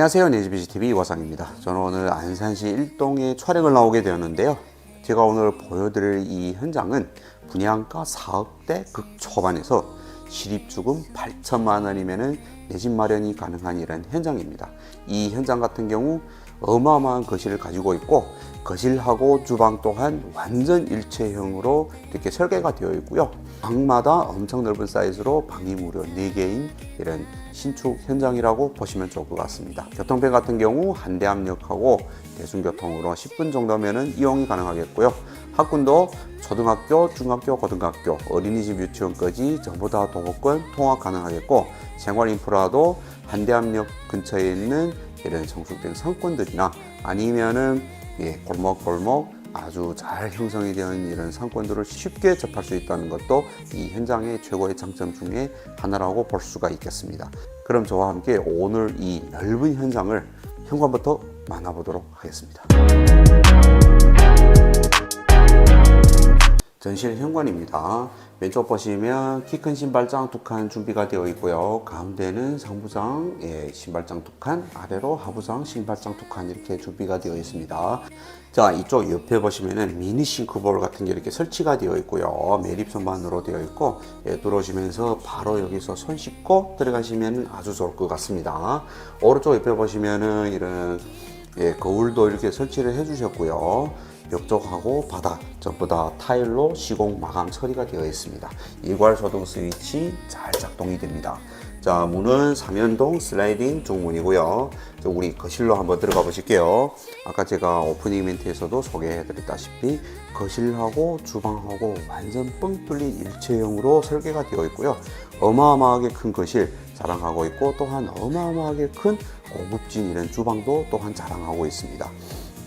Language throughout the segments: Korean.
안녕하세요. 네이지비지TV 이화상입니다. 저는 오늘 안산시 일동에 촬영을 나오게 되었는데요. 제가 오늘 보여드릴 이 현장은 분양가 4억대 극초반에서 실입주금 8천만 원이면 내집 마련이 가능한 이런 현장입니다. 이 현장 같은 경우 어마어마한 거실을 가지고 있고 거실하고 주방 또한 완전 일체형으로 이렇게 설계가 되어 있고요. 방마다 엄청 넓은 사이즈로 방이 무려 4개인 이런 신축 현장이라고 보시면 좋을 것 같습니다. 교통편 같은 경우 한대암역하고 대중교통으로 10분 정도면은 이용이 가능하겠고요. 학군도 초등학교, 중학교, 고등학교, 어린이집 유치원까지 전부 다 도보권 통학 가능하겠고 생활 인프라도 한대암역 근처에 있는 이런 성숙된 상권들이나 아니면은 예, 골목골목 아주 잘 형성이 되어 있는 이런 상권들을 쉽게 접할 수 있다는 것도 이 현장의 최고의 장점 중에 하나라고 볼 수가 있겠습니다. 그럼 저와 함께 오늘 이 넓은 현장을 현관부터 만나보도록 하겠습니다. 전실 현관입니다. 왼쪽 보시면 키 큰 신발장 두 칸 준비가 되어 있고요. 가운데는 상부장, 예, 신발장 두 칸, 아래로 하부장, 신발장 두 칸 이렇게 준비가 되어 있습니다. 자, 이쪽 옆에 보시면은 미니 싱크볼 같은 게 이렇게 설치가 되어 있고요. 매립선반으로 되어 있고, 예, 들어오시면서 바로 여기서 손 씻고 들어가시면 아주 좋을 것 같습니다. 오른쪽 옆에 보시면은 이런 예, 거울도 이렇게 설치를 해 주셨고요. 벽 쪽하고 바닥 전부 다 타일로 시공 마감 처리가 되어 있습니다. 일괄 소등 스위치 잘 작동이 됩니다. 자, 문은 삼연동 슬라이딩 중문이고요. 저 우리 거실로 한번 들어가 보실게요. 아까 제가 오프닝 멘트에서도 소개해 드렸다시피 거실하고 주방하고 완전 뻥 뚫린 일체형으로 설계가 되어 있고요. 어마어마하게 큰 거실 자랑하고 있고 또한 어마어마하게 큰 고급진 이런 주방도 또한 자랑하고 있습니다.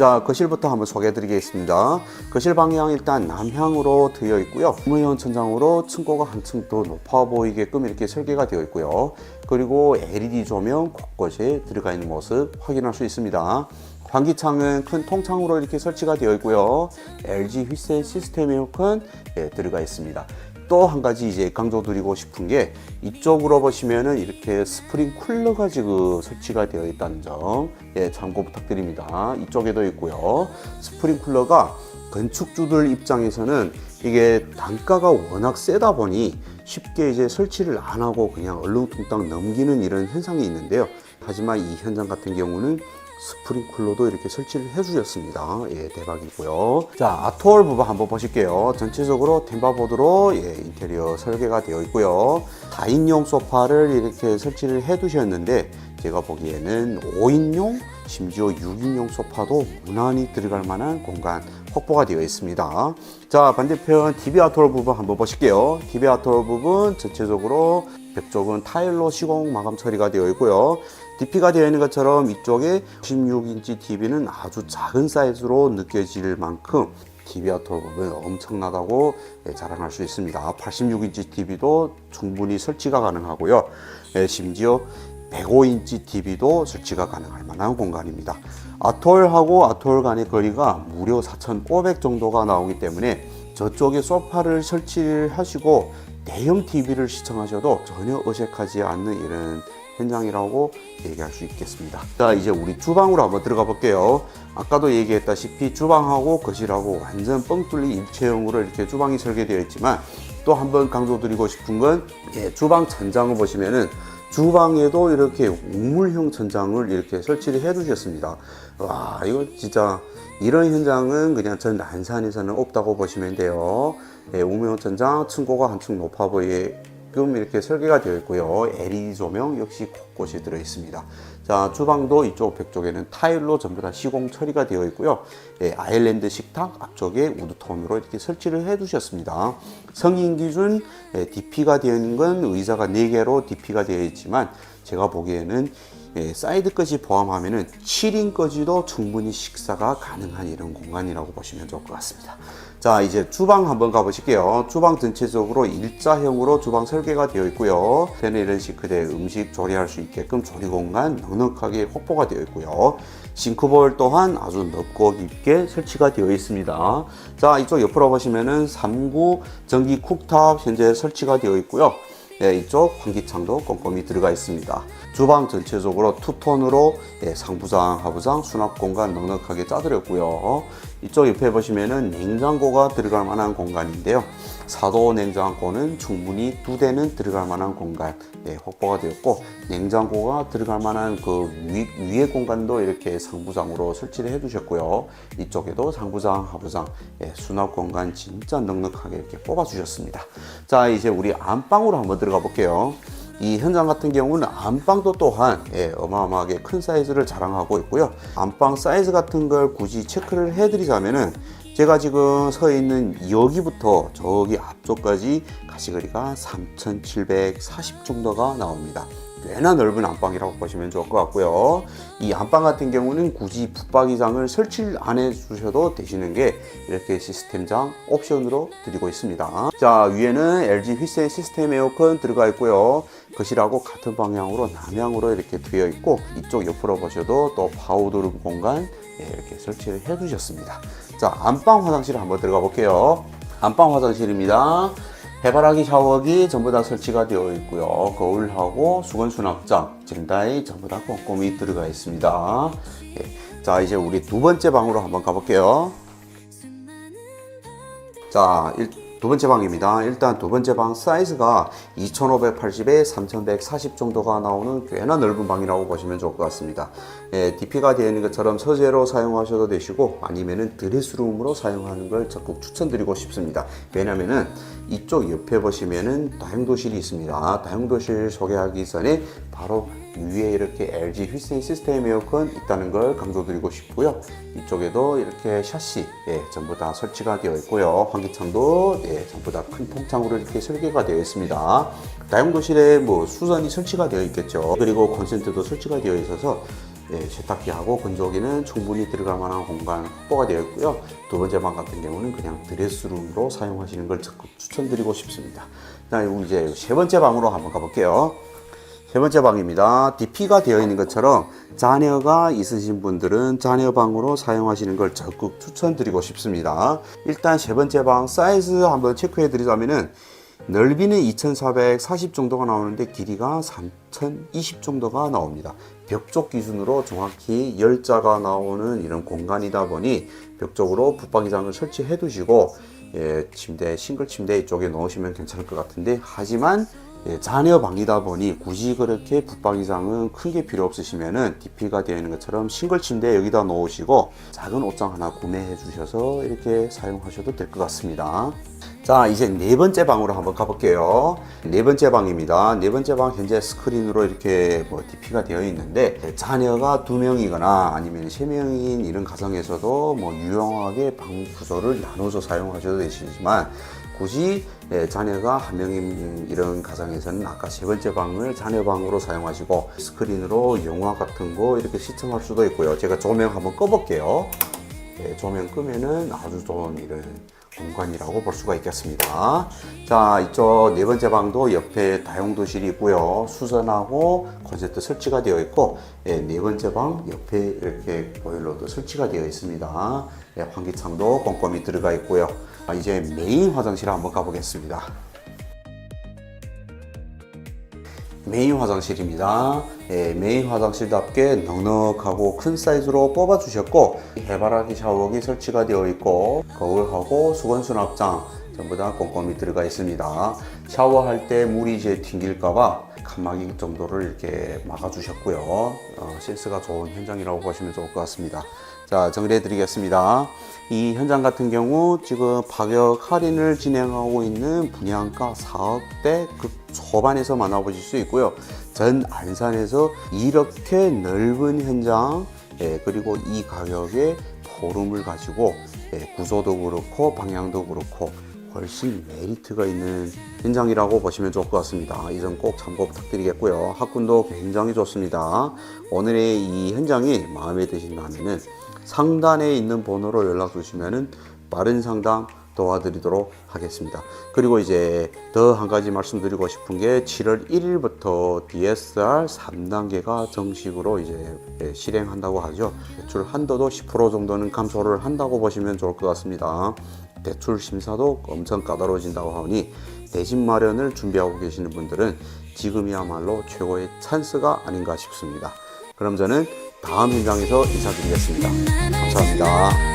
자, 거실부터 한번 소개해 드리겠습니다. 거실 방향 일단 남향으로 되어 있고요. 무형 천장으로 층고가 한층 더 높아 보이게끔 이렇게 설계가 되어 있고요. 그리고 LED 조명 곳곳에 들어가 있는 모습 확인할 수 있습니다. 환기창은 큰 통창으로 이렇게 설치가 되어 있고요. LG 휘센 시스템 에어컨 예, 들어가 있습니다. 또 한 가지 이제 강조 드리고 싶은 게 이쪽으로 보시면은 이렇게 스프링 쿨러가 지금 설치가 되어 있다는 점 예, 참고 부탁드립니다. 이쪽에도 있고요. 스프링 쿨러가 건축주들 입장에서는 이게 단가가 워낙 세다 보니 쉽게 이제 설치를 안 하고 그냥 얼렁뚱땅 넘기는 이런 현상이 있는데요. 하지만 이 현장 같은 경우는 스프링쿨러도 이렇게 설치를 해주셨습니다. 예, 대박이고요. 자, 아트월 부분 한번 보실게요. 전체적으로 템바보드로 예, 인테리어 설계가 되어 있고요. 4인용 소파를 이렇게 설치를 해두셨는데 제가 보기에는 5인용 심지어 6인용 소파도 무난히 들어갈 만한 공간 확보가 되어 있습니다. 자, 반대편 TV 아트월 부분 한번 보실게요. TV 아트월 부분 전체적으로 벽 쪽은 타일로 시공 마감 처리가 되어 있고요. DP가 되어 있는 것처럼 이쪽에 16인치 TV는 아주 작은 사이즈로 느껴질 만큼 TV 부분 엄청나다고 예, 자랑할 수 있습니다. 86인치 TV도 충분히 설치가 가능하고요. 예, 심지어 105인치 TV도 설치가 가능할 만한 공간입니다. 아톨하고 아톨 간의 거리가 무려 4,500 정도가 나오기 때문에 저쪽에 소파를 설치를 하시고 대형 TV를 시청하셔도 전혀 어색하지 않는 이런 현장이라고 얘기할 수 있겠습니다. 자, 이제 우리 주방으로 한번 들어가 볼게요. 아까도 얘기했다시피 주방하고 거실하고 완전 뻥 뚫린 일체형으로 이렇게 주방이 설계되어 있지만 또 한번 강조드리고 싶은 건 예, 주방 천장을 보시면은 주방에도 이렇게 우물형 천장을 이렇게 설치를 해 두셨습니다. 와, 이거 진짜 이런 현장은 그냥 전 안산에서는 없다고 보시면 돼요. 예, 우물형 천장 층고가 한층 높아 보이게 끔 이렇게 설계가 되어 있고요. LED 조명 역시 곳곳이 들어 있습니다. 자, 주방도 이쪽 벽 쪽에는 타일로 전부 다 시공 처리가 되어 있고요. 예, 아일랜드 식탁 앞쪽에 우드톤으로 이렇게 설치를 해 두셨습니다. 성인 기준 예, DP가 되어 있는 건 의자가 4개로 DP가 되어 있지만 제가 보기에는 예, 사이드 것이 포함하면은 7인까지도 충분히 식사가 가능한 이런 공간이라고 보시면 좋을 것 같습니다. 자, 이제 주방 한번 가보실게요. 주방 전체적으로 일자형으로 주방 설계가 되어 있고요. 이런 시크대 음식 조리할 수 있게끔 조리 공간 넉넉하게 확보가 되어 있고요. 싱크볼 또한 아주 넓고 깊게 설치가 되어 있습니다. 자, 이쪽 옆으로 보시면은 3구 전기 쿡탑 현재 설치가 되어 있고요. 예, 이쪽 환기창도 꼼꼼히 들어가 있습니다. 주방 전체적으로 투톤으로 예, 상부장, 하부장 수납 공간 넉넉하게 짜드렸고요. 이쪽 옆에 보시면은 냉장고가 들어갈 만한 공간인데요. 사도 냉장고는 충분히 두 대는 들어갈 만한 공간 예, 확보가 되었고 냉장고가 들어갈 만한 그 위, 위에 공간도 이렇게 상부장으로 설치를 해두셨고요. 이쪽에도 상부장, 하부장 예, 수납 공간 진짜 넉넉하게 이렇게 뽑아 주셨습니다. 자 이제 우리 안방으로 한번 들어가 볼게요. 이 현장 같은 경우는 안방도 또한 예, 어마어마하게 큰 사이즈를 자랑하고 있고요. 안방 사이즈 같은 걸 굳이 체크를 해드리자면은 제가 지금 서 있는 여기부터 저기 앞쪽까지 가시거리가 3,740 정도가 나옵니다. 꽤나 넓은 안방이라고 보시면 좋을 것 같고요. 이 안방 같은 경우는 굳이 붙박이장을 설치를 안 해주셔도 되시는 게 이렇게 시스템장 옵션으로 드리고 있습니다. 자 위에는 LG 휘센 시스템 에어컨 들어가 있고요. 거실하고 같은 방향으로 남향으로 이렇게 되어 있고 이쪽 옆으로 보셔도 또 파우더룸 공간 예, 이렇게 설치를 해 두셨습니다. 자 안방 화장실 한번 들어가 볼게요. 안방 화장실입니다. 해바라기 샤워기 전부 다 설치가 되어 있고요. 거울하고 수건 수납장, 젠다이 전부 다 꼼꼼히 들어가 있습니다. 예. 자, 이제 우리 두 번째 방으로 한번 가볼게요. 자, 일, 두 번째 방입니다. 일단 두 번째 방 사이즈가 2580에 3140 정도가 나오는 꽤나 넓은 방이라고 보시면 좋을 것 같습니다. 예, DP가 되어 있는 것처럼 서재로 사용하셔도 되시고 아니면은 드레스룸으로 사용하는 걸 적극 추천드리고 싶습니다. 왜냐면은 이쪽 옆에 보시면은 다용도실이 있습니다. 다용도실 소개하기 전에 바로 위에 이렇게 LG 휘센 시스템 에어컨 있다는 걸 강조드리고 싶고요. 이쪽에도 이렇게 샤시 예, 전부 다 설치가 되어 있고요. 환기창도 예, 전부 다 큰 통창으로 이렇게 설계가 되어 있습니다. 다용도실에 뭐 수전이 설치가 되어 있겠죠. 그리고 콘센트도 설치가 되어 있어서 예, 세탁기하고 건조기는 충분히 들어갈 만한 공간 확보가 되어 있고요. 두 번째 방 같은 경우는 그냥 드레스룸으로 사용하시는 걸 적극 추천드리고 싶습니다. 자, 이제 세 번째 방으로 한번 가볼게요. 세 번째 방입니다. DP가 되어 있는 것처럼 자녀가 있으신 분들은 자녀 방으로 사용하시는 걸 적극 추천드리고 싶습니다. 일단 세 번째 방 사이즈 한번 체크해 드리자면은 넓이는 2440 정도가 나오는데 길이가 3020 정도가 나옵니다. 벽쪽 기준으로 정확히 열자가 나오는 이런 공간이다 보니 벽 쪽으로 붙박이장을 설치해 두시고 예, 침대 싱글 침대 이쪽에 넣으시면 괜찮을 것 같은데 하지만 예, 자녀 방이다 보니 굳이 그렇게 붙박이장은 큰게 필요 없으시면은 DP가 되어 있는 것처럼 싱글 침대 여기다 놓으시고 작은 옷장 하나 구매해 주셔서 이렇게 사용하셔도 될 것 같습니다. 자, 이제 네 번째 방으로 한번 가볼게요. 네 번째 방입니다. 네 번째 방 현재 스크린으로 이렇게 뭐 DP가 되어 있는데 자녀가 두 명이거나 아니면 세 명인 이런 가정에서도 뭐 유용하게 방 구조를 나눠서 사용하셔도 되시지만 굳이 예, 자녀가 한 명인 이런 가정에서는 아까 세 번째 방을 자녀 방으로 사용하시고 스크린으로 영화 같은 거 이렇게 시청할 수도 있고요. 제가 조명 한번 꺼볼게요. 예, 조명 끄면은 아주 좋은 이런 공간이라고 볼 수가 있겠습니다. 자, 이쪽 네 번째 방도 옆에 다용도실이 있고요. 수전하고 콘센트 설치가 되어 있고, 예, 네 번째 방 옆에 이렇게 보일러도 설치가 되어 있습니다. 예, 환기창도 꼼꼼히 들어가 있고요. 아, 이제 메인 화장실 한번 가보겠습니다. 메인 화장실입니다. 예, 메인 화장실답게 넉넉하고 큰 사이즈로 뽑아 주셨고 해바라기 샤워기 설치가 되어 있고 거울하고 수건 수납장 전부 다 꼼꼼히 들어가 있습니다. 샤워할 때 물이 이제 튕길까봐 칸막이 정도를 이렇게 막아 주셨고요. 어, 센스가 좋은 현장이라고 보시면 좋을 것 같습니다. 자, 정리해 드리겠습니다. 이 현장 같은 경우 지금 파격 할인을 진행하고 있는 분양가 4억대 그 초반에서 만나보실 수 있고요. 전 안산에서 이렇게 넓은 현장, 예, 그리고 이 가격에 포rum을 가지고 예, 구조도 그렇고 방향도 그렇고 훨씬 메리트가 있는 현장이라고 보시면 좋을 것 같습니다. 이 점 꼭 참고 부탁드리겠고요. 학군도 굉장히 좋습니다. 오늘의 이 현장이 마음에 드신다면은 상단에 있는 번호로 연락 주시면은 빠른 상담 도와드리도록 하겠습니다. 그리고 이제 더 한 가지 말씀드리고 싶은 게 7월 1일부터 DSR 3단계가 정식으로 이제 예, 실행한다고 하죠. 대출 한도도 10% 정도는 감소를 한다고 보시면 좋을 것 같습니다. 대출 심사도 엄청 까다로워진다고 하니 대집 마련을 준비하고 계시는 분들은 지금이야말로 최고의 찬스가 아닌가 싶습니다. 그럼 저는 다음 현장에서 인사드리겠습니다. 감사합니다. 네.